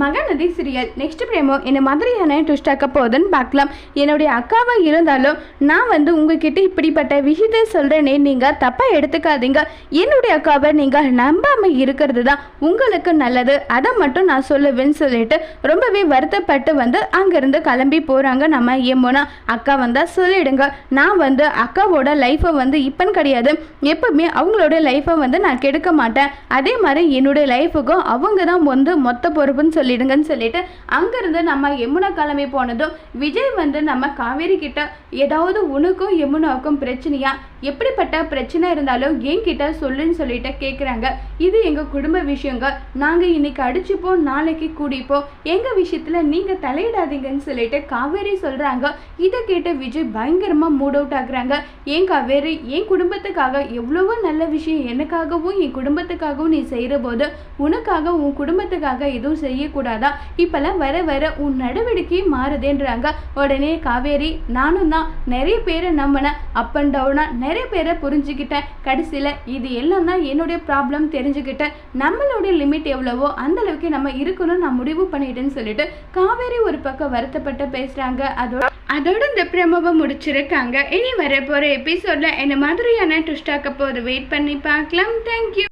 Mahanadi serial next பிரேமோ என்ன மாதிரியான ட்விஸ்டாக்க போகுதுன்னு பார்க்கலாம். என்னுடைய அக்காவா இருந்தாலும் நான் வந்து உங்ககிட்ட இப்படிப்பட்ட விஷயத்தை சொல்கிறேனே நீங்கள் தப்பாக எடுத்துக்காதீங்க. என்னுடைய அக்காவை நீங்கள் நம்பாமல் இருக்கிறது தான் உங்களுக்கு நல்லது. அதை மட்டும் நான் சொல்லுவேன்னு சொல்லிட்டு ரொம்பவே வருத்தப்பட்டு வந்து அங்கேருந்து கிளம்பி போகிறாங்க நம்ம ஏமோனா. அக்கா வந்தால் சொல்லிடுங்க. நான் வந்து அக்காவோட லைஃப்பை வந்து இப்போன்னு கிடையாது. எப்பவுமே அவங்களோட லைஃப்பை வந்து நான் கெடுக்க மாட்டேன். அதே மாதிரி என்னுடைய லைஃபுக்கும் அவங்க தான் வந்து மொத்த பொறுப்புன்னு சொல்லிடுங்கன்னு சொல்லிட்டு அங்கேருந்து நம்ம யமுனா கிளம்பி போனதும் விஜய் வந்து நம்ம காவேரி கிட்ட ஏதாவது உனக்கும் யமுனாவுக்கும் பிரச்சனையா? எப்படிப்பட்ட பிரச்சனை இருந்தாலும் என்கிட்ட சொல்லுன்னு சொல்லிட்டு கேட்குறாங்க இது எங்கள் குடும்ப விஷயங்க. நாங்கள் இன்னைக்கு அடிச்சுப்போம் நாளைக்கு கூடிப்போம். எங்கள் விஷயத்தில் நீங்கள் தலையிடாதீங்கன்னு சொல்லிட்டு காவேரி சொல்கிறாங்க இதை கேட்டு விஜய் பயங்கரமாக மூட் அவுட் ஆகுறாங்க. ஏன் காவேரி என் குடும்பத்துக்காக எவ்வளவோ நல்ல விஷயம் எனக்காகவும் என் குடும்பத்துக்காகவும் நீ செய்கிற போது உனக்காக உன் குடும்பத்துக்காக எதுவும் செய்யக்கூடாதா இப்போல்லாம் வர வர உன் நடவடிக்கை மாறுதேன்றாங்க. உடனே காவேரி நானும் தான் நிறைய பேரை நம்பினேன் அப் அண்ட் டவுனாக நிறைய பேரை புரிஞ்சுக்கிட்டேன். கடைசியில் இது எல்லாம் தான் என்னுடைய ப்ராப்ளம் தெரிஞ்சுக்கிட்டேன் நம்மளோட லிமிட் எவ்வளவோ அந்த அளவுக்கு நம்ம இருக்கணும்னு நான் முடிவு பண்ணிட்டேன்னு சொல்லிட்டு காவேரி ஒரு பக்கம் வருத்தப்பட்டு பேசுகிறாங்க அதோட அதோட இந்த பிரமவை முடிச்சிருக்காங்க. இனி வர போகிற எபிசோடில் என்ன மாதிரியான ட்விஸ்டாக்க போது வெயிட் பண்ணி பார்க்கலாம். தேங்க்யூ